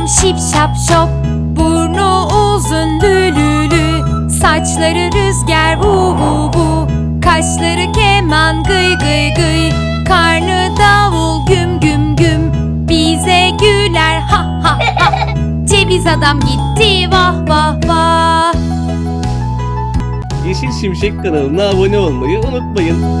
adam şip şap şop Burnu uzun lülülü. Saçları rüzgar vu vu vu Kaşları keman gıy gıy gıy. Karnı davul güm güm güm Bize güler ha ha ha. Ceviz adam gitti vah vah vah. Yeşil Şimşek kanalına abone olmayı unutmayın.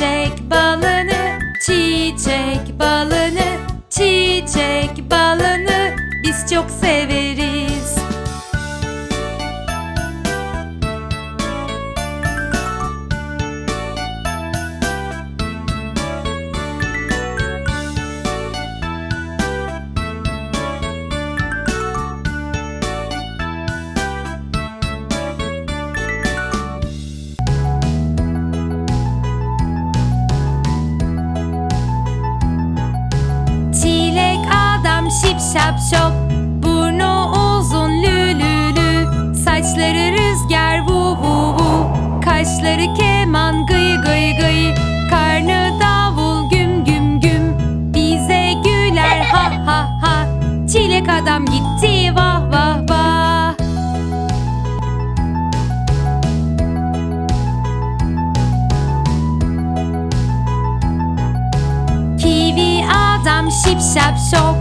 Çiçek balını, çiçek balını, çiçek balını biz çok severiz şap şop Burnu uzun lülülü. Saçları rüzgar vu vu vu. Kaşları keman gıy gıy gıy. Karnı davul güm güm güm. Bize güler ha ha ha. Çilek adam gitti vah vah vah. Kivi adam şip şap şop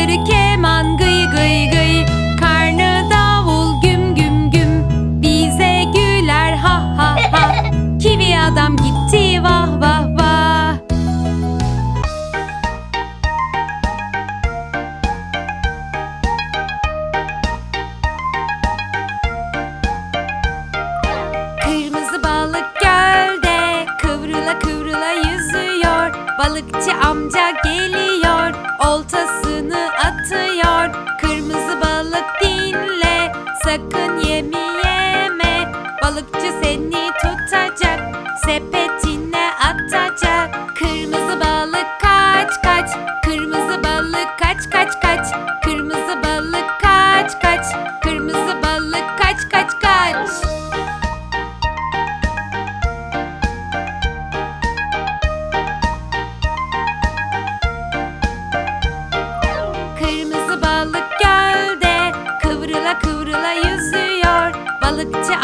Kaşları keman gıy gıy gıy. Karnı davul güm güm güm. Bize güler ha ha ha. Kivi adam gitti vah vah vah. Kırmızı balık gölde kıvrıla kıvrıla yüzüyor. Balıkçı The. Balıkçı